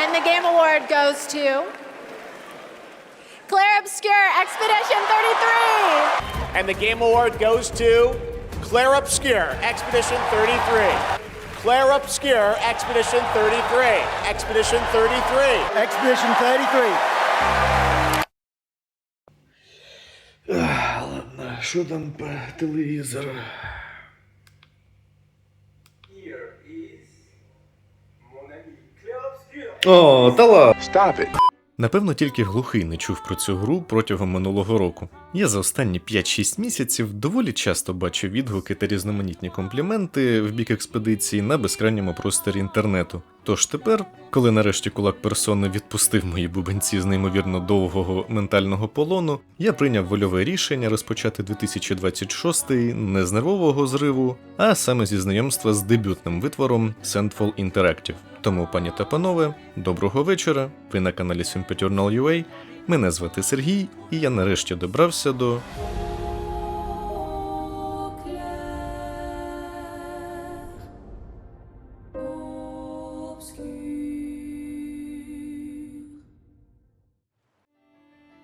And the game award goes to Claire Obscure Expedition 33. And the game award goes to Claire Obscure, Expedition 33. Claire Obscure, Expedition 33. Expedition 33. Expedition 33. Ладно, що там по телевізору? О, та ладно. Напевно, тільки глухий не чув про цю гру протягом минулого року. Я за останні 5-6 місяців доволі часто бачу відгуки та різноманітні компліменти в бік експедиції на безкрайньому просторі інтернету. Тож тепер, коли нарешті кулак персони відпустив мої бубенці з неймовірно довгого ментального полону, я прийняв вольове рішення розпочати 2026 не з нервового зриву, а саме зі знайомства з дебютним витвором Sandfall Interactive. Тому, пані та панове, доброго вечора. Ви на каналі Sympaturnal.ua. Мене звати Сергій, і я нарешті добрався до.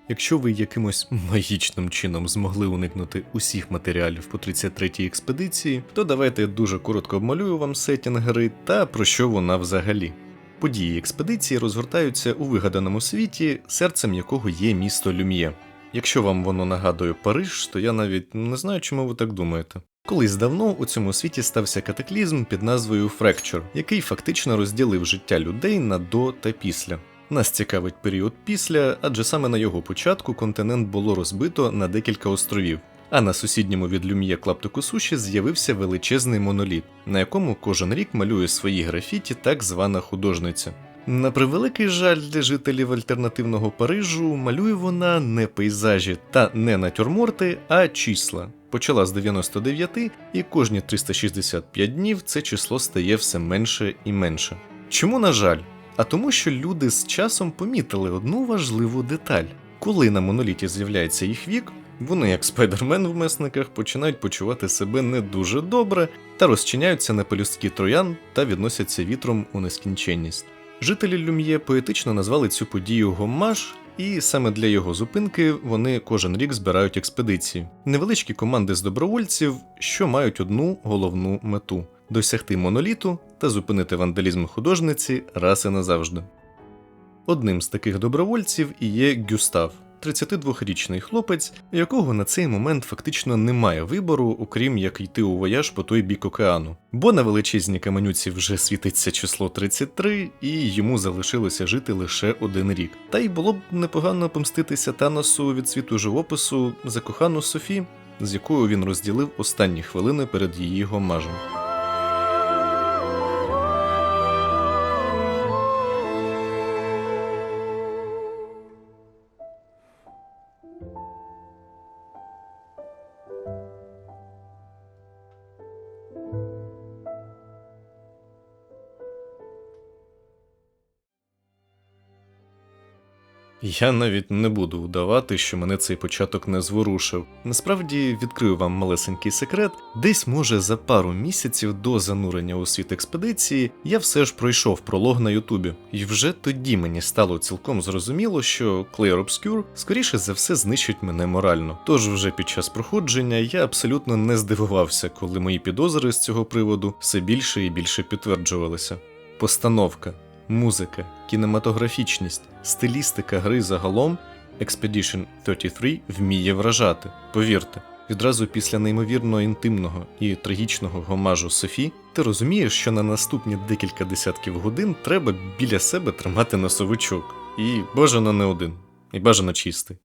Якщо ви якимось магічним чином змогли уникнути усіх матеріалів по 33-й експедиції, то давайте я дуже коротко обмалюю вам сетінг гри та про що вона взагалі. Події експедиції розгортаються у вигаданому світі, серцем якого є місто Люм'є. Якщо вам воно нагадує Париж, то я навіть не знаю, чому ви так думаєте. Колись давно у цьому світі стався катаклізм під назвою Fracture, який фактично розділив життя людей на до та після. Нас цікавить період після, адже саме на його початку континент було розбито на декілька островів. А на сусідньому від Люм'є клаптику суші з'явився величезний моноліт, на якому кожен рік малює свої графіті так звана художниця. На превеликий жаль для жителів альтернативного Парижу малює вона не пейзажі та не натюрморти, а числа. Почала з 99, і кожні 365 днів це число стає все менше і менше. Чому на жаль? А тому, що люди з часом помітили одну важливу деталь. Коли на моноліті з'являється їх вік, вони, як спайдермен в месниках, починають почувати себе не дуже добре та розчиняються на пелюстки троян та відносяться вітром у нескінченність. Жителі Люм'є поетично назвали цю подію Гоммаж, і саме для його зупинки вони кожен рік збирають експедиції. Невеличкі команди з добровольців, що мають одну головну мету досягти моноліту та зупинити вандалізм художниці раз і назавжди. Одним з таких добровольців і є Гюстав, 32-річний хлопець, якого на цей момент фактично немає вибору, окрім як йти у вояж по той бік океану. Бо на величезній каменюці вже світиться число 33, і йому залишилося жити лише один рік. Та й було б непогано помститися Таносу від світу живопису за кохану Софі, з якою він розділив останні хвилини перед її гомажем. Я навіть не буду удавати, що мене цей початок не зворушив. Насправді відкрию вам малесенький секрет. Десь, може, за пару місяців до занурення у світ експедиції я все ж пройшов пролог на Ютубі, і вже тоді мені стало цілком зрозуміло, що Clair Obscure скоріше за все знищить мене морально. Тож вже під час проходження я абсолютно не здивувався, коли мої підозри з цього приводу все більше і більше підтверджувалися. Постановка музика, кінематографічність, стилістика гри загалом Expedition 33 вміє вражати. Повірте, відразу після неймовірно інтимного і трагічного гомажу Софі, ти розумієш, що на наступні декілька десятків годин треба біля себе тримати носовичок. І бажано не один, і бажано чистий.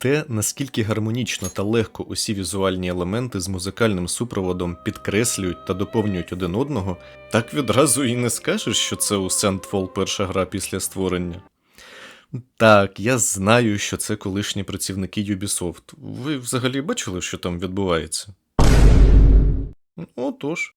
Те, наскільки гармонічно та легко усі візуальні елементи з музикальним супроводом підкреслюють та доповнюють один одного, так відразу і не скажеш, що це у Sandfall перша гра після створення. Так, я знаю, що це колишні працівники Ubisoft. Ви взагалі бачили, що там відбувається? Отож.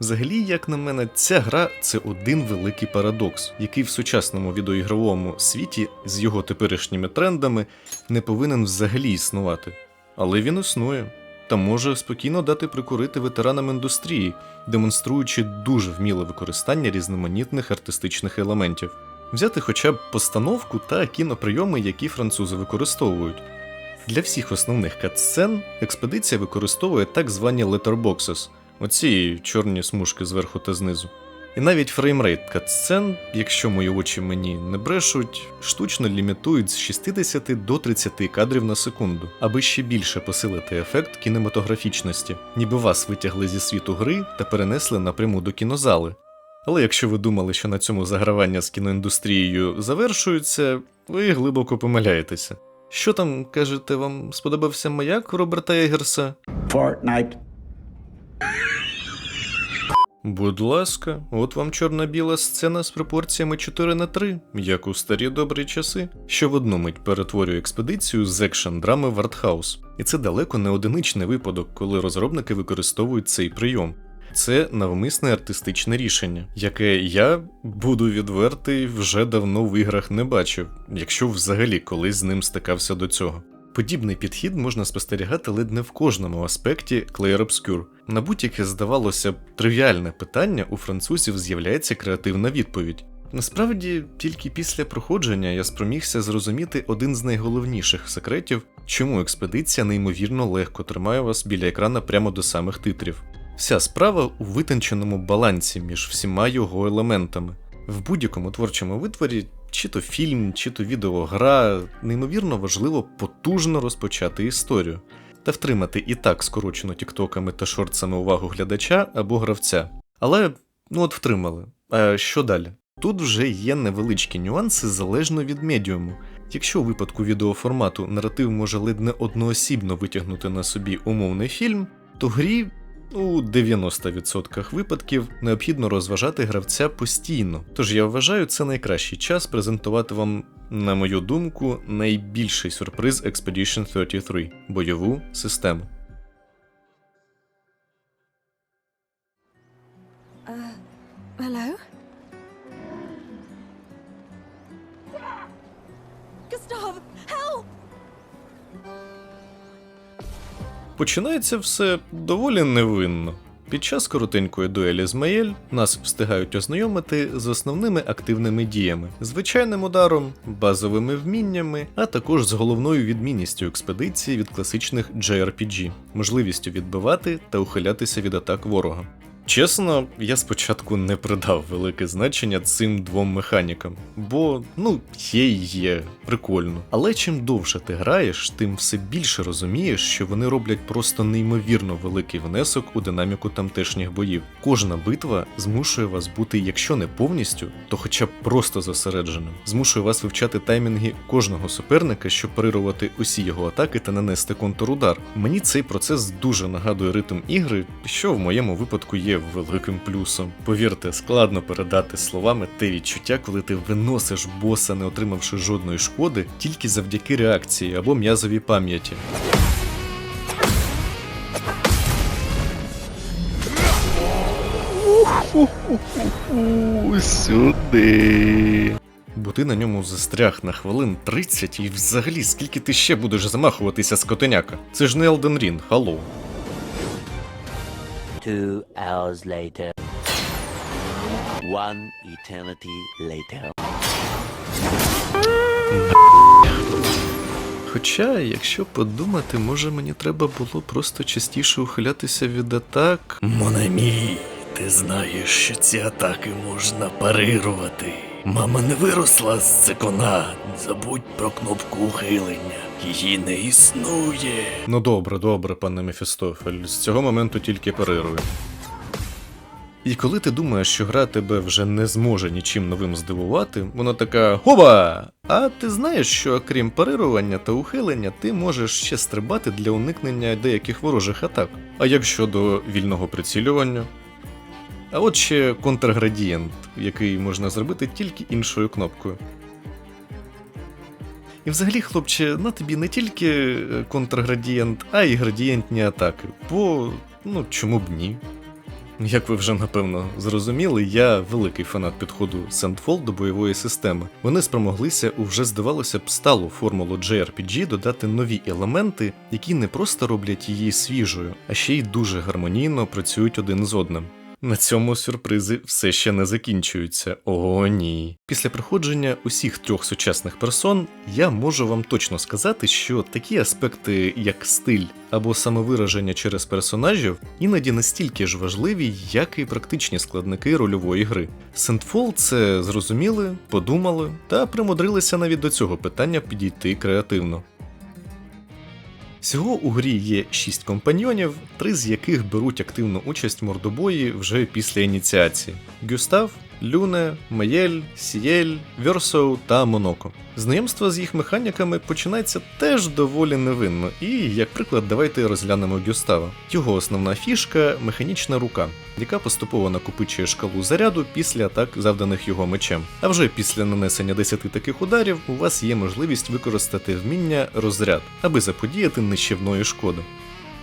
Взагалі, як на мене, ця гра це один великий парадокс, який в сучасному відеоігровому світі з його теперішніми трендами не повинен взагалі існувати. Але він існує. та може спокійно дати прикурити ветеранам індустрії, демонструючи дуже вміле використання різноманітних артистичних елементів. Взяти хоча б постановку та кіноприйоми, які французи використовують. Для всіх основних катсцен експедиція використовує так звані letterboxes, оці чорні смужки зверху та знизу. І навіть фреймрейт катсцен, якщо мої очі мені не брешуть, штучно лімітують з 60 до 30 кадрів на секунду, аби ще більше посилити ефект кінематографічності, ніби вас витягли зі світу гри та перенесли напряму до кінозали. Але якщо ви думали, що на цьому загравання з кіноіндустрією завершуються, ви глибоко помиляєтеся. Що там, кажете, вам сподобався маяк Роберта Егерса? Fortnite. Будь ласка, от вам чорно-біла сцена з пропорціями 4 на 3, як у старі добрі часи, що в одну мить перетворює експедицію з екшн драми в артхаус. І це далеко не одиничний випадок, коли розробники використовують цей прийом. Це навмисне артистичне рішення, яке я буду відвертий вже давно в іграх не бачив, якщо взагалі колись з ним стикався до цього. Подібний підхід можна спостерігати ледь не в кожному аспекті Clair Obscure. На будь-яке здавалося б тривіальне питання у французів з'являється креативна відповідь. Насправді, тільки після проходження я спромігся зрозуміти один з найголовніших секретів, чому експедиція неймовірно легко тримає вас біля екрана прямо до самих титрів. Вся справа у витонченому балансі між всіма його елементами. В будь-якому творчому витворі, чи то фільм, чи то відеогра, неймовірно важливо потужно розпочати історію та втримати і так скорочену тіктоками та шортсами увагу глядача або гравця. Але ну от втримали. А що далі? Тут вже є невеличкі нюанси залежно від медіуму. Якщо у випадку відеоформату наратив може ледь не одноосібно витягнути на собі умовний фільм, то грі у 90% випадків необхідно розважати гравця постійно. Тож я вважаю, це найкращий час презентувати вам, на мою думку, найбільший сюрприз Expedition 33 бойову систему. Hello? Gustav, Починається все доволі невинно. Під час коротенької дуелі з Маєль нас встигають ознайомити з основними активними діями, звичайним ударом, базовими вміннями, а також з головною відмінністю експедиції від класичних JRPG, можливістю відбивати та ухилятися від атак ворога. Чесно, я спочатку не придав велике значення цим двом механікам, бо ну є і є, прикольно. Але чим довше ти граєш, тим все більше розумієш, що вони роблять просто неймовірно великий внесок у динаміку тамтешніх боїв. Кожна битва змушує вас бути, якщо не повністю, то хоча б просто зосередженим. Змушує вас вивчати таймінги кожного суперника, щоб парирувати усі його атаки та нанести контрудар. Мені цей процес дуже нагадує ритм ігри, що в моєму випадку є великим плюсом. Повірте, складно передати словами те відчуття, коли ти виносиш боса, не отримавши жодної шкоди, тільки завдяки реакції або м'язовій пам'яті. Сюди. Бо ти на ньому застряг на хвилин 30 і взагалі скільки ти ще будеш замахуватися скотеняка? Це ж не Elden Ring, халло. Two hours later. One eternity later. Хоча, якщо подумати, може мені треба було просто частіше ухилятися від атак. Монамі, ти знаєш, що ці атаки можна парирувати. Мама не виросла з цикуна. Забудь про кнопку ухилення. Її не існує. Ну добре, добре, пане Мефістофель, з цього моменту тільки перерву. І коли ти думаєш, що гра тебе вже не зможе нічим новим здивувати, вона така Хоба! А ти знаєш, що крім парирування та ухилення, ти можеш ще стрибати для уникнення деяких ворожих атак. А як щодо вільного прицілювання? А от ще контрградієнт, який можна зробити тільки іншою кнопкою. І взагалі, хлопче, на тобі не тільки е, контрградієнт, а й градієнтні атаки. Бо, ну чому б ні? Як ви вже напевно зрозуміли, я великий фанат підходу Sandfall до бойової системи. Вони спромоглися у вже здавалося б сталу формулу JRPG додати нові елементи, які не просто роблять її свіжою, а ще й дуже гармонійно працюють один з одним. На цьому сюрпризи все ще не закінчуються. О, ні. Після проходження усіх трьох сучасних персон я можу вам точно сказати, що такі аспекти, як стиль або самовираження через персонажів, іноді настільки ж важливі, як і практичні складники рольової гри. Sandfall це зрозуміли, подумали та примудрилися навіть до цього питання підійти креативно. Всього у грі є 6 компаньйонів, три з яких беруть активну участь в мордобої вже після ініціації: Гюстав, Люне, Маєль, Сієль, Версоу та Моноко. Знайомство з їх механіками починається теж доволі невинно, і, як приклад, давайте розглянемо Гюстава. Його основна фішка механічна рука, яка поступово накопичує шкалу заряду після атак, завданих його мечем. А вже після нанесення 10 таких ударів у вас є можливість використати вміння розряд, аби заподіяти нищівної шкоди.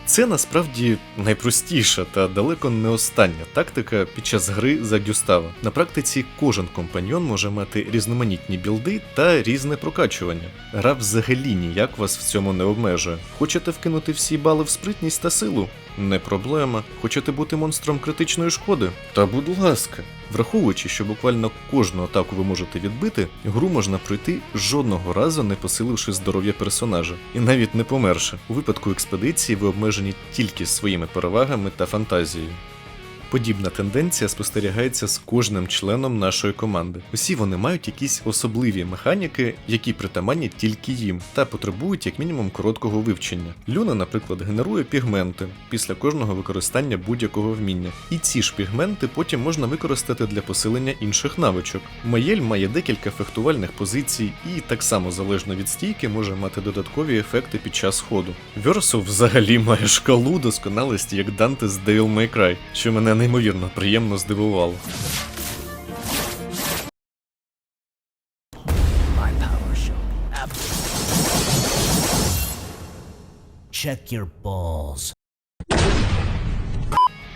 Це насправді найпростіша та далеко не остання тактика під час гри за Гюстава. На практиці кожен компаньйон може мати різноманітні білди та різне прокачування. Гра взагалі ніяк вас в цьому не обмежує. Хочете вкинути всі бали в спритність та силу? Не проблема. Хочете бути монстром критичної шкоди? Та будь ласка. Враховуючи, що буквально кожну атаку ви можете відбити, гру можна пройти жодного разу не посиливши здоров'я персонажа, і навіть не померши. У випадку експедиції ви обмежені тільки своїми перевагами та фантазією. Подібна тенденція спостерігається з кожним членом нашої команди. Усі вони мають якісь особливі механіки, які притаманні тільки їм, та потребують як мінімум короткого вивчення. Люна, наприклад, генерує пігменти після кожного використання будь-якого вміння, і ці ж пігменти потім можна використати для посилення інших навичок. Маєль має декілька фехтувальних позицій і так само залежно від стійки може мати додаткові ефекти під час ходу. Версо взагалі має шкалу досконалості як Данте з Devil May Cry, що мене неймовірно приємно здивувало. Check your balls.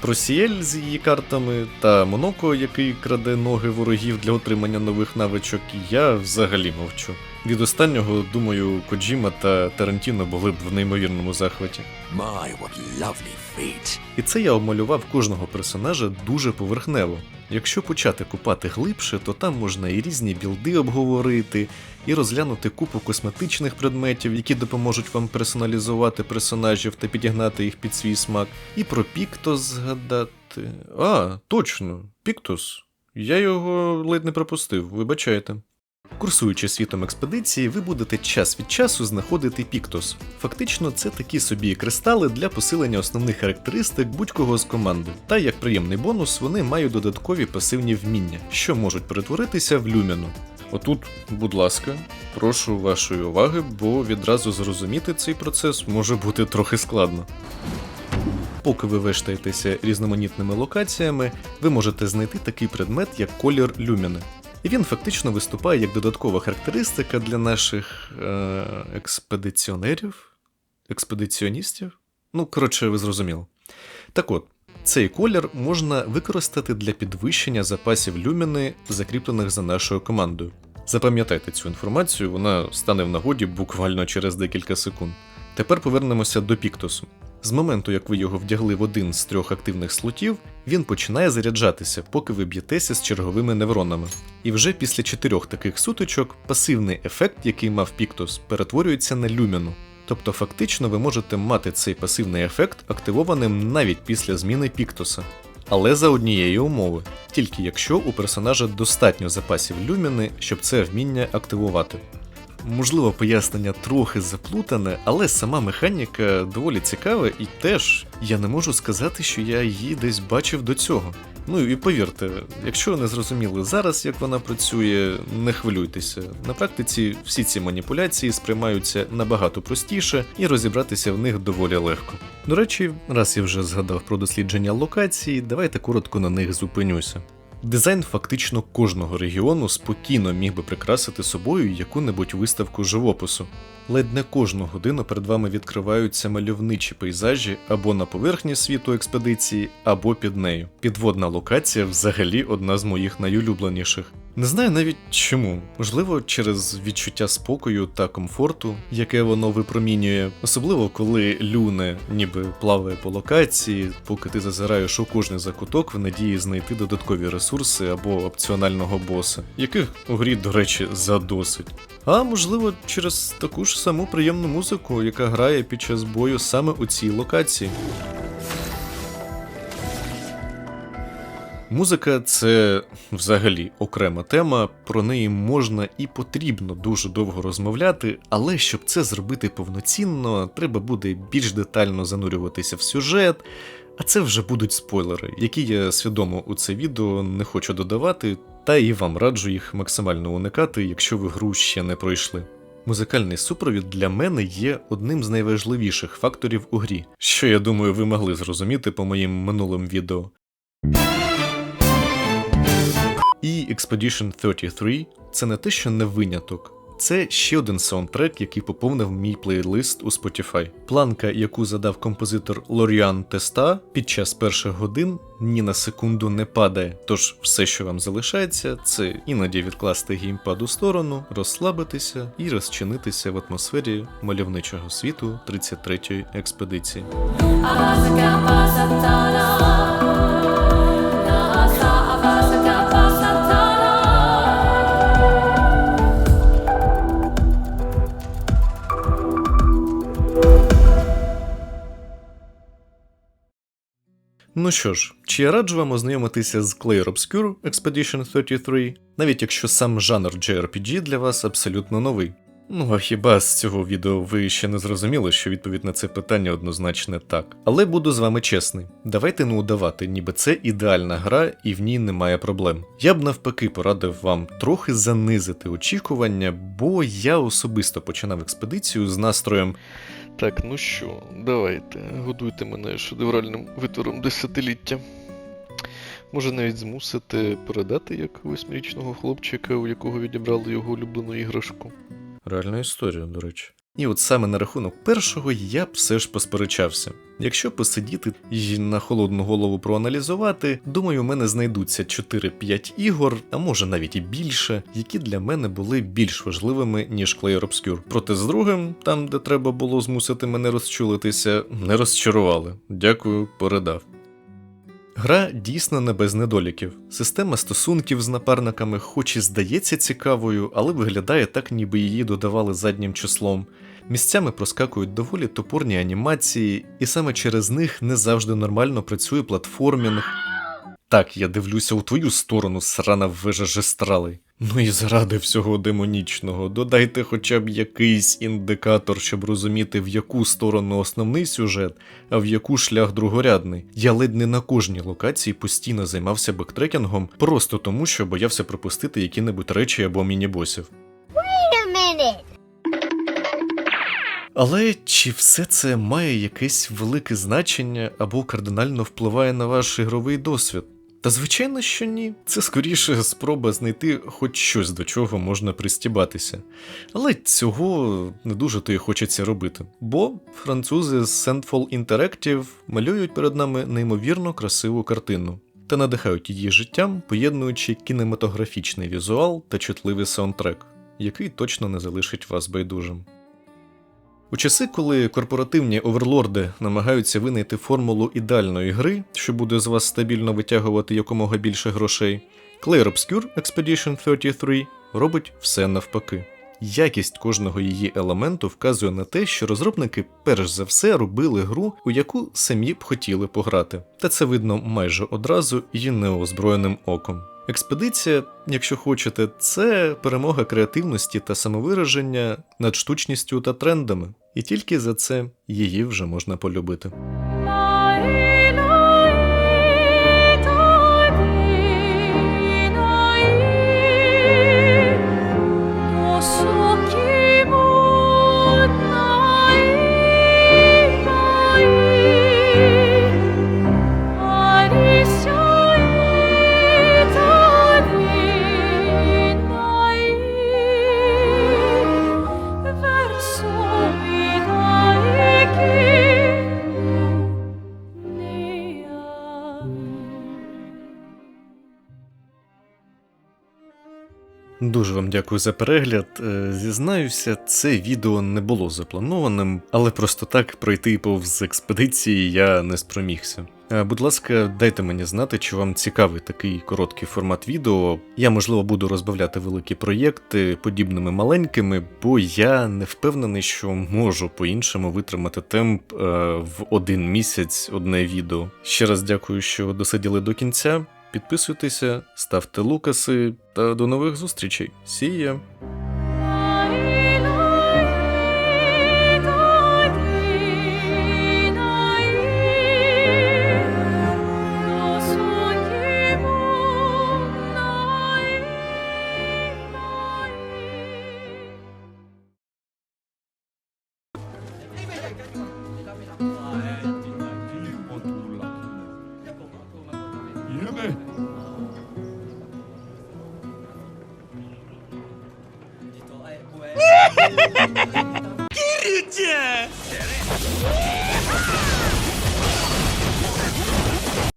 Про Сіель з її картами та Моноко, який краде ноги ворогів для отримання нових навичок, я взагалі мовчу. Від останнього, думаю, Коджіма та Тарантіно були б в неймовірному захваті. My, what lovely feet. І це я обмалював кожного персонажа дуже поверхнево. Якщо почати купати глибше, то там можна і різні білди обговорити, і розглянути купу косметичних предметів, які допоможуть вам персоналізувати персонажів та підігнати їх під свій смак, і про Піктос згадати. А, точно, Піктос. Я його ледь не пропустив, вибачайте. Курсуючи світом експедиції, ви будете час від часу знаходити Піктос. Фактично, це такі собі кристали для посилення основних характеристик будь-кого з команди. Та як приємний бонус, вони мають додаткові пасивні вміння, що можуть перетворитися в люміну. Отут, будь ласка, прошу вашої уваги, бо відразу зрозуміти цей процес може бути трохи складно. Поки ви вештаєтеся різноманітними локаціями, ви можете знайти такий предмет, як колір люміни. І він фактично виступає як додаткова характеристика для наших е- експедиціонерів, експедиціоністів. Ну, коротше, ви зрозуміли. Так от, цей колір можна використати для підвищення запасів люміни, закріплених за нашою командою. Запам'ятайте цю інформацію, вона стане в нагоді буквально через декілька секунд. Тепер повернемося до Піктосу. З моменту, як ви його вдягли в один з трьох активних слотів, він починає заряджатися, поки ви б'єтеся з черговими невронами. І вже після чотирьох таких сутичок пасивний ефект, який мав Піктос, перетворюється на люміну. Тобто фактично ви можете мати цей пасивний ефект активованим навіть після зміни Піктоса. Але за однієї умови, тільки якщо у персонажа достатньо запасів люміни, щоб це вміння активувати. Можливо, пояснення трохи заплутане, але сама механіка доволі цікава, і теж я не можу сказати, що я її десь бачив до цього. Ну і повірте, якщо не зрозуміли зараз, як вона працює, не хвилюйтеся. На практиці всі ці маніпуляції сприймаються набагато простіше і розібратися в них доволі легко. До речі, раз я вже згадав про дослідження локацій, давайте коротко на них зупинюся. Дизайн фактично кожного регіону спокійно міг би прикрасити собою яку-небудь виставку живопису. Ледь не кожну годину перед вами відкриваються мальовничі пейзажі або на поверхні світу експедиції, або під нею. Підводна локація взагалі одна з моїх найулюбленіших. Не знаю навіть чому. Можливо, через відчуття спокою та комфорту, яке воно випромінює, особливо коли люне ніби плаває по локації, поки ти зазираєш у кожний закуток в надії знайти додаткові ресурси або опціонального боса, яких у грі, до речі, задосить. А можливо, через таку ж саму приємну музику, яка грає під час бою саме у цій локації. Музика це взагалі окрема тема, про неї можна і потрібно дуже довго розмовляти, але щоб це зробити повноцінно, треба буде більш детально занурюватися в сюжет. А це вже будуть спойлери, які я свідомо у це відео не хочу додавати, та і вам раджу їх максимально уникати, якщо ви гру ще не пройшли. Музикальний супровід для мене є одним з найважливіших факторів у грі, що я думаю, ви могли зрозуміти по моїм минулим відео. І Expedition 33 це не те, що не виняток. Це ще один саундтрек, який поповнив мій плейлист у Spotify. Планка, яку задав композитор Лоріан Теста, під час перших годин ні на секунду не падає. Тож все, що вам залишається, це іноді відкласти геймпад у сторону, розслабитися і розчинитися в атмосфері мальовничого світу 33-ї експедиції. Ну що ж, чи я раджу вам ознайомитися з Clair Obscure Expedition 33, навіть якщо сам жанр JRPG для вас абсолютно новий. Ну а хіба з цього відео ви ще не зрозуміли, що відповідь на це питання однозначно так. Але буду з вами чесний, давайте не удавати, ніби це ідеальна гра і в ній немає проблем. Я б навпаки порадив вам трохи занизити очікування, бо я особисто починав експедицію з настроєм Так, ну що, давайте, годуйте мене шедевральним витвором десятиліття. Може навіть змусити передати як восьмирічного хлопчика, у якого відібрали його улюблену іграшку. Реальна історія, до речі. І от саме на рахунок першого я б все ж посперечався. Якщо посидіти і на холодну голову проаналізувати, думаю, у мене знайдуться 4-5 ігор, а може навіть і більше, які для мене були більш важливими, ніж Clair Obscure. Проте з другим, там де треба було змусити мене розчулитися, не розчарували. Дякую, передав. Гра дійсно не без недоліків. Система стосунків з напарниками, хоч і здається цікавою, але виглядає так, ніби її додавали заднім числом. Місцями проскакують доволі топорні анімації, і саме через них не завжди нормально працює платформінг. Так, я дивлюся у твою сторону, срана вежа жестралей. Ну і заради всього демонічного, додайте хоча б якийсь індикатор, щоб розуміти, в яку сторону основний сюжет, а в яку шлях другорядний. Я ледь не на кожній локації постійно займався бектрекінгом, просто тому, що боявся пропустити які-небудь речі або міні-босів. Але чи все це має якесь велике значення або кардинально впливає на ваш ігровий досвід? Та звичайно, що ні. Це скоріше спроба знайти хоч щось, до чого можна пристібатися. Але цього не дуже то й хочеться робити. Бо французи з Sandfall Interactive малюють перед нами неймовірно красиву картину та надихають її життям, поєднуючи кінематографічний візуал та чутливий саундтрек, який точно не залишить вас байдужим. У часи, коли корпоративні оверлорди намагаються винайти формулу ідеальної гри, що буде з вас стабільно витягувати якомога більше грошей, Clair Obscure Expedition 33 робить все навпаки. Якість кожного її елементу вказує на те, що розробники перш за все робили гру, у яку самі б хотіли пограти. Та це видно майже одразу і неозброєним оком. Експедиція, якщо хочете, це перемога креативності та самовираження над штучністю та трендами, і тільки за це її вже можна полюбити. Дуже вам дякую за перегляд. Е, Зізнаюся, це відео не було запланованим, але просто так пройти повз експедиції я не спромігся. Е, Будь ласка, дайте мені знати, чи вам цікавий такий короткий формат відео. Я, можливо, буду розбавляти великі проєкти подібними маленькими, бо я не впевнений, що можу по-іншому витримати темп е, в один місяць одне відео. Ще раз дякую, що досиділи до кінця. Підписуйтеся, ставте лукаси та до нових зустрічей. Сія!